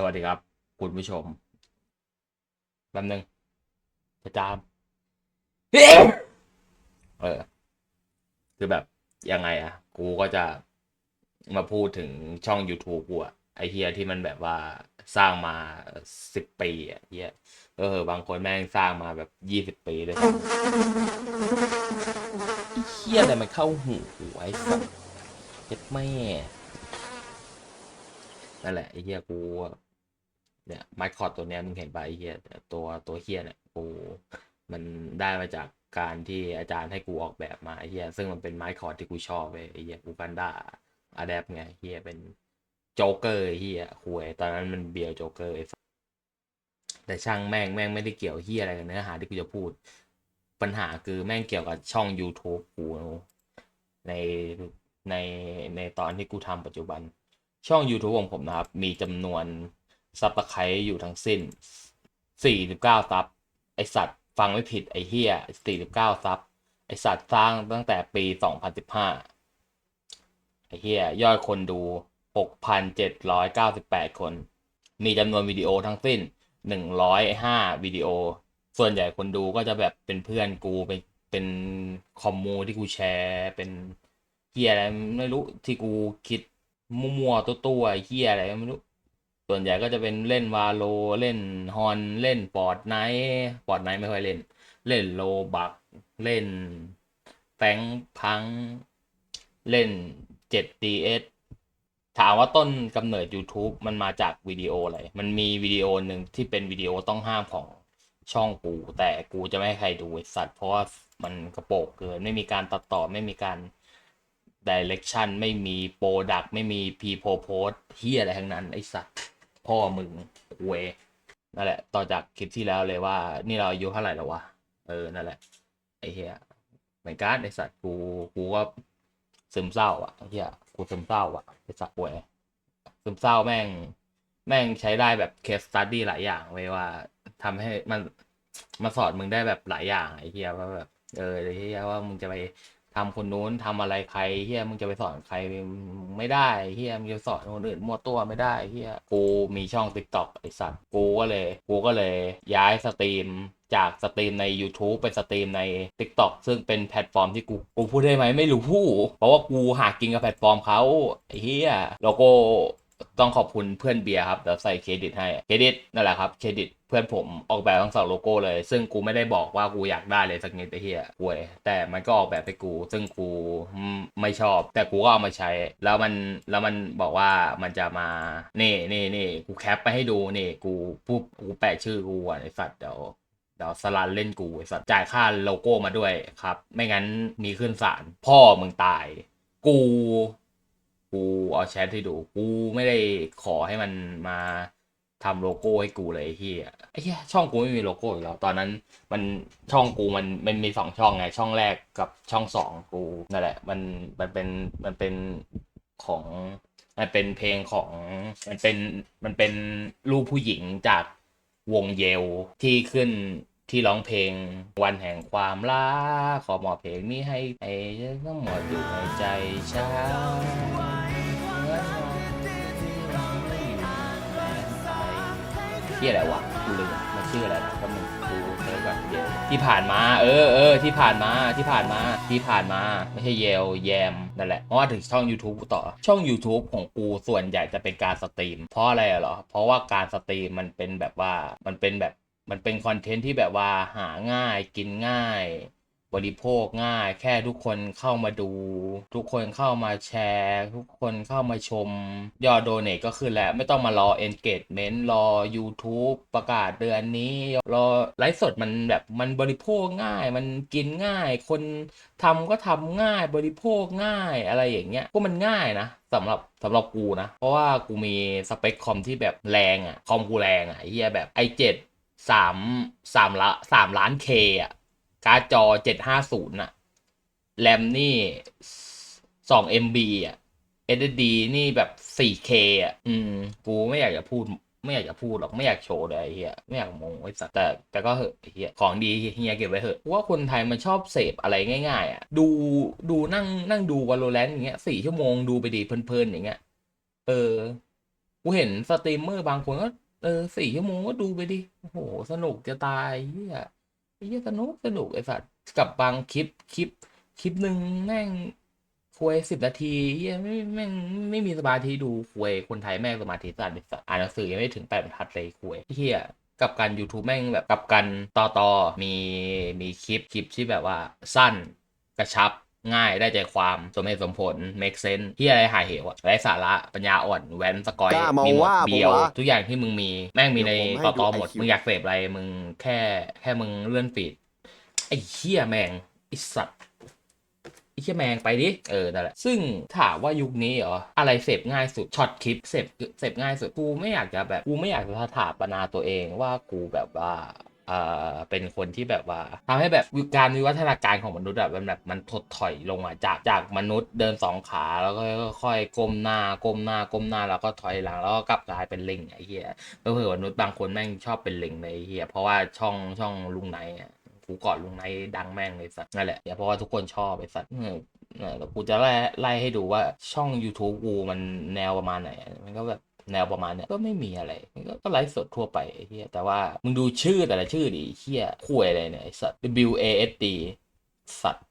สวัสดีครับ คุณผู้ชมแป๊บนึงจะจามเออ คือแบบยังไงอะกูก็จะมาพูดถึงช่อง YouTube กูอะไอเฮียที่มันแบบว่าสร้างมาสิบปีอะเฮียเออ บางคนแม่งสร้างมาแบบยี่สิบปีเลยไอเฮียอะไรมันเข้าหูกูไอ้สัสเจ็ดแม่นั่นแหละไอ้เฮียกูอะ เนี่ยไมค์คอร์ดตัวเนี้ยมึงเห็นปะไอ้เฮียตัวตัวเฮียเนี่ยกูมันได้มาจากการที่อาจารย์ให้กูออกแบบมาไอ้เฮียซึ่งมันเป็นไมค์คอร์ดที่กูชอบเว้ยไอ้เฮียกูกันดาอะแดปไงเฮียเป็นโจ๊กเกอร์เฮียหวยตอนนั้นมันเบียร์โจ๊กเกอร์แต่ช่างแม่งแม่งไม่ได้เกี่ยวเฮียอะไรกับเนื้อหาที่กูจะพูด ปัญหาคือแม่งเกี่ยวกับช่อง YouTube กูในในในตอนที่กูทำปัจจุบันช่อง YouTube ของผมนะครับ มีจำนวน ซับสไครต์อยู่ทั้งสิ้น 49 ซับ ไอสัตว์ฟังไม่ผิดไอเฮีย49 ซับ ไอสัตว์สร้างตั้งแต่ปี 2015 ไอเฮียยอดคนดู 6,798 คน มีจำนวนวิดีโอทั้งสิ้น 105 วิดีโอ ส่วนใหญ่คนดูก็จะแบบเป็นเพื่อนกูเป็นเป็นคอมมูที่กูแชร์เป็นเฮียอะไรไม่รู้ที่กูคิดมั่วๆตัวๆเฮียอะไรไม่รู้ ส่วนใหญ่ก็จะเป็นเล่นวาโลเล่นฮอนเล่นปอร์ตไนท์ปอร์ตไนท์ไม่ค่อยเล่น เล่นโลบักเล่นแฟงพังเล่น 7DS ถามว่าต้นกำเนิด YouTube มันมาจากวิดีโออะไร มันมีวิดีโอหนึ่งที่เป็นวิดีโอต้องห้ามของช่องกู แต่กูจะไม่ให้ใครดูสัตว์ เพราะว่ามันกระโปกเกิน ไม่มีการตัดต่อไม่มีการ direction ไม่มีโปรดักไม่มี people post เฮียอะไรทั้งนั้นไอสัตว์ พ่อมึงเวนั่นแหละ ต่อจากคลิปที่แล้วเลยว่า นี่เราอายุเท่าไหร่แล้ววะ เออ นั่นแหละ ไอ้เฮียเหมือนกันไอ้สัตว์กู กูก็ซึมเศร้าอะไอ้เฮียกูซึมเศร้าอะไอ้สัตว์เวซึมเศร้าแม่ง แม่งใช้ได้แบบเคสตัดดี้หลายอย่างเว้ยว่าทำให้มันมาสอนมึงได้แบบหลายอย่างไอ้เฮียว่าแบบ เออไอ้เฮียว่ามึงจะไป ทำคนนู้นทำอะไรใครเฮียมึงจะไปสอนใครไม่ได้เฮียมึงจะสอนคนอื่นมั่วตัวไม่ได้เฮียกูมีช่องติ๊กต็อกไอสัตว์กูก็เลย กูก็เลยย้ายสตรีมจากสตรีมใน YouTube เป็นสตรีมใน TikTok ซึ่งเป็นแพลตฟอร์มที่กูกูพูดได้ไหมไม่รู้พูดเพราะว่ากูหากินกับแพลตฟอร์มเขาไอ้เฮียโลโก้ ต้องขอบคุณเพื่อนเบียร์ครับเดี๋ยวใส่เครดิตให้เครดิตนั่นแหละครับเครดิตเพื่อนผมออกแบบทั้งสองโลโก้เลย ซึ่งกูไม่ได้บอกว่ากูอยากได้เลยสักนิดไอ้เหี้ยเว้ยแต่มันก็ออกแบบให้กู ซึ่งกูไม่ชอบ แต่กูก็เอามาใช้ แล้วมันแล้วมันบอกว่ามันจะมานี่นี่นี่กูแคปไปให้ดูนี่กูปุ๊บกูแปะชื่อกูอะไอ้สัตว์เดี๋ยวเดี๋ยวสลันเล่นกูไอ้สัตว์จ่ายค่าโลโก้มาด้วยครับ ไม่งั้นมีขึ้นศาลพ่อมึงตาย กู กูเอาแชทให้ดู กูไม่ได้ขอให้มันมาทำโลโก้ให้กูเลยเฮียไอ้เฮียช่องกูไม่มีโลโก้อยู่แล้วตอนนั้นมันช่องกูมันมันมีสองช่องไง ช่องแรกกับช่องสองกูนั่นแหละ มันมันเป็นมันเป็นของมันเป็นเพลงของมันเป็นมันเป็นรูปผู้หญิงจากวงเยลที่ขึ้นที่ร้องเพลงวันแห่งความรักขอมอบเพลงนี้ให้ไอ้ทั้งหมดอยู่ในใจฉัน ที่อะไรวะกูลืมมันชื่ออะไรนะก็มึงกูเซิร์ชก่อนเยลที่ผ่านมา เออเออที่ผ่านมาที่ผ่านมาที่ผ่านมาไม่ใช่เยลแยมนั่นแหละเพราะว่าถึงช่อง YouTube กูต่อช่อง YouTube ของกูส่วนใหญ่จะเป็นการสตรีม เพราะอะไรเหรอ เพราะว่าการสตรีมมันเป็นแบบว่ามันเป็นแบบมันเป็นคอนเทนต์ที่แบบว่าหาง่ายกินง่าย บริโภคง่าย แค่ทุกคนเข้ามาดู ทุกคนเข้ามาแชร์ ทุกคนเข้ามาชม ยอดโดเนทก็ขึ้นแล้วไม่ต้องมารอ engagement รอ YouTube ประกาศเดือนนี้ รอไลฟ์สดมันแบบมันบริโภคง่าย มันกินง่าย คนทำก็ทำง่ายบริโภคง่ายอะไรอย่างเงี้ยก็มันง่ายนะสำหรับสำหรับกูนะ เพราะว่ากูมีสเปคคอมที่แบบแรงอะคอมกูแรงอะไอ้เหี้ยแบบ i7 สามสามละสามล้านเคอะ การ์ดจอเจ็ดห้าศูนย์อะแรมนี่สอง MB อะ SSD นี่แบบสี่ะ อืม กูไม่อยากจะพูด ไม่อยากจะพูดหรอก ไม่อยากโชว์เลยไอ้เฮียไม่อยากโมงไอ้สัสแต่แต่ก็เหอะไอ้เฮียของดีเฮียเก็บไว้เหอะว่าคนไทยมันชอบเสพอะไรง่าย ๆ อะ ดูดูนั่งนั่งดูวอลโลแรนต์อย่างเงี้ยสี่ชั่วโมงดูไปดีเพลินๆอย่างเงี้ย เออกูกูเห็นสตรีมเมอร์บางคนก็เออสี่ชั่วโมงก็ดูไปดิ โอ้โห สนุกจะตายเฮีย ไอ้เฮียสนุกสนุกไอ้สัตว์กับบางคลิปคลิป คลิปหนึ่งแม่งคุยสิบนาทีเฮียไม่แม่งไม่มีสมาธิดูคุยคนไทยแม่งสมาธิสั้นไปอ่านหนังสือยังไม่ถึงแปดบรรทัดเลยคุยเฮียกับการ YouTube แม่งแบบกับกันต่อต่อมีมีคลิปคลิปที่แบบว่าสั้นกระชับ ง่ายได้ใจความสมเหตุสมผล make sense ที่อะไรหายเหวอะไร้สาระปัญญาอ่อนแว้นสกอยกล้ามามีหมดว่าผมเบียววะทุกอย่างที่มึงมีแม่งมีในเดี๋ยวผมให้ต่อต่อดูหมด IQ มึงอยากเสพอะไรมึงแค่แค่มึงเลื่อนฟีดไอ้เหี้ยแม่งไอ้สัตว์ไอ้เหี้ยแมงไปดิเออนั่นแหละซึ่งถามว่ายุคนี้เหรออะไรเสพง่ายสุดช็อตคลิปเสพเสพง่ายสุดกูไม่อยากจะแบบกูไม่อยากจะถาปนาตัวเองว่ากูแบบว่า เอ่อเป็นคนที่แบบว่าทำให้แบบการวิวัฒนาการของมนุษย์อะมันแบบมันถดถอยลงอะจากจากมนุษย์เดินสองขาแล้วก็ค่อยๆก้มหน้าก้มหน้าก้มหน้าแล้วก็ถอยหลังแล้วก็กลับกลายเป็นลิงไอ้เหี้ยเผื่อมนุษย์บางคนแม่งชอบเป็นลิงเลยไอ้เฮียเพราะว่าช่องช่องลุงไนอะกูกอดลุงไนดังแม่งเลยสัตว์นั่นแหละเดี๋ยวเพราะว่าทุกคนชอบไอ้สัตว์เออเออแล้วกูจะไล่ไล่ให้ดูว่าช่อง YouTube กูมันแนวประมาณไหน มันก็แบบ แนวประมาณเนี้ยก็ไม่มีอะไรมันก็ไลฟ์สดทั่วไปไอ้เฮียแต่ว่ามึงดูชื่อแต่ละชื่อดิเฮียคุยอะไรเนี่ยไอ้สัตว์ W A S D สัตว์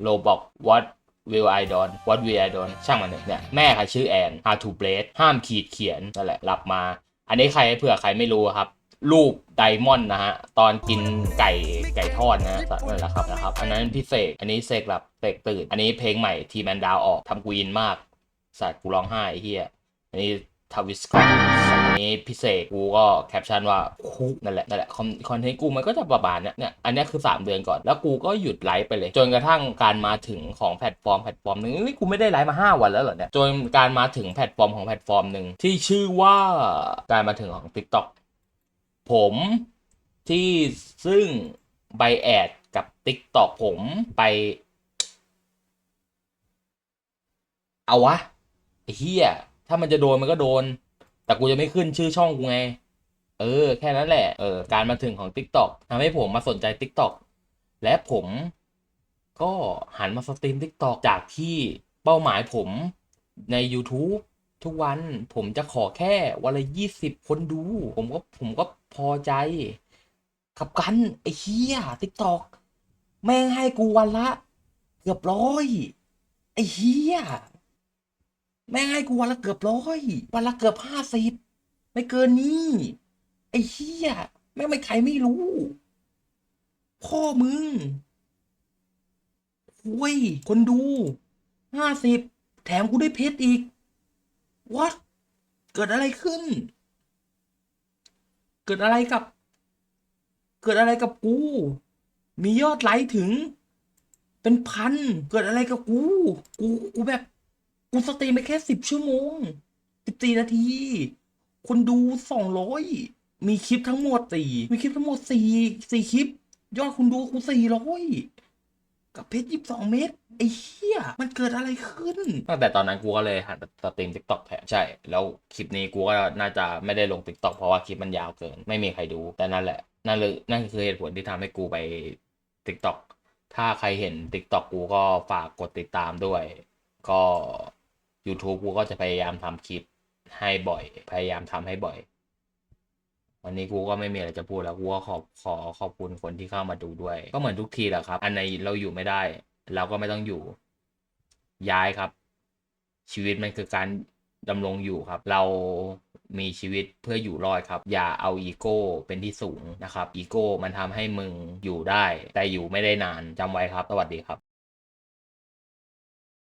โลบอก what will I don what will I don ช่างมันเถอะเนี่ยแม่ใครชื่อแอน how to blade ห้ามขีดเขียนนั่นแหละรับมา อันนี้ใครเผื่อใครไม่รู้ครับรูปไดมอนด์นะฮะ ตอนกินไก่ไก่ทอดนะสัตว์นั่นแหละครับนะครับ อันนั้นพี่เสกอันนี้เสกหลับเสกตื่น อันนี้เพลงใหม่ทีแมนดาวออกทำกูอินมากสัตว์กูร้องไห้เฮีย อันนี้ทวิสกอตอันนี้พิเศษกูก็แคปชั่นว่าคุกนั่นแหละนั่นแหละคอนเทนต์กูมันก็จะประมาณเนี้ยเนี่ยอันนี้คือ 3 เดือนก่อนแล้วกูก็หยุดไลฟ์ไปเลย จนกระทั่งการมาถึงของแพลตฟอร์มแพลตฟอร์มหนึ่งเอ้ยกูไม่ได้ไลฟ์มา 5 วันแล้วเหรอเนี่ยจนการมาถึงแพลตฟอร์มของแพลตฟอร์มหนึ่งที่ชื่อว่าการมาถึงของ TikTok ผมที่ซึ่งไบแอดกับ TikTok ผมไป เอาวะเฮีย ถ้ามันจะโดนมันก็โดน แต่กูจะไม่ขึ้นชื่อช่องกูไง เออ แค่นั้นแหละ เออ การมาถึงของ TikTok ทำให้ผมมาสนใจ TikTok และผมก็หันมาสตรีม TikTok จากที่เป้าหมายผมใน YouTube ทุกวันผมจะขอแค่วันละยี่สิบคนดู ผมก็ผมก็พอใจ กับกันไอ้เฮีย TikTok แม่งให้กูวันละ เกือบร้อย ไอ้เฮีย แม่งให้กูวันละเกือบร้อยวันละเกือบห้าสิบไม่เกินนี้ไอ้เหี้ยแม่งไม่ใครไม่รู้ พ่อมึงโว้ยคนดูห้าสิบแถมกูได้เพชรอีก what เกิดอะไรขึ้น เกิดอะไรกับ เกิดอะไรกับกู มียอดไลค์ถึง เป็นพัน เกิดอะไรกับกู กู กูแบบ กูสตรีมไปแค่สิบชั่วโมงสิบสี่นาที คนดูสองร้อยมีคลิปทั้งหมดสี่มีคลิปทั้งหมดสี่สี่คลิป ยอดคนดูกูสี่ร้อยกับเพชรยี่สิบสองเมตร ไอ้เหี้ย มันเกิดอะไรขึ้น ตั้งแต่ตอนนั้นกูก็เลยหันสตรีมทิกต็อกแทนใช่ แล้วคลิปนี้กูก็น่าจะไม่ได้ลงทิกต็อกเพราะว่าคลิปมันยาวเกิน ไม่มีใครดู แต่นั่นแหละ นั่นเลยนั่นคือเหตุผลที่ทำให้กูไปทิกต็อกถ้าใครเห็นทิกต็อกกูก็ฝากกดติดตามด้วย ก็ YouTube กูก็จะพยายามทำคลิปให้บ่อย พยายามทำให้บ่อย วันนี้กูก็ไม่มีอะไรจะพูดแล้วกูก็ขอขอขอบคุณคนที่เข้ามาดูด้วย ก็เหมือนทุกทีแหละครับ อันไหนเราอยู่ไม่ได้ เราก็ไม่ต้องอยู่ ย้ายครับ ชีวิตมันคือการดำรงอยู่ครับ เรามีชีวิตเพื่ออยู่รอดครับ อย่าเอาอีโก้เป็นที่สูงนะครับ อีโก้มันทำให้มึงอยู่ได้ แต่อยู่ไม่ได้นานจำไว้ครับ สวัสดีครับ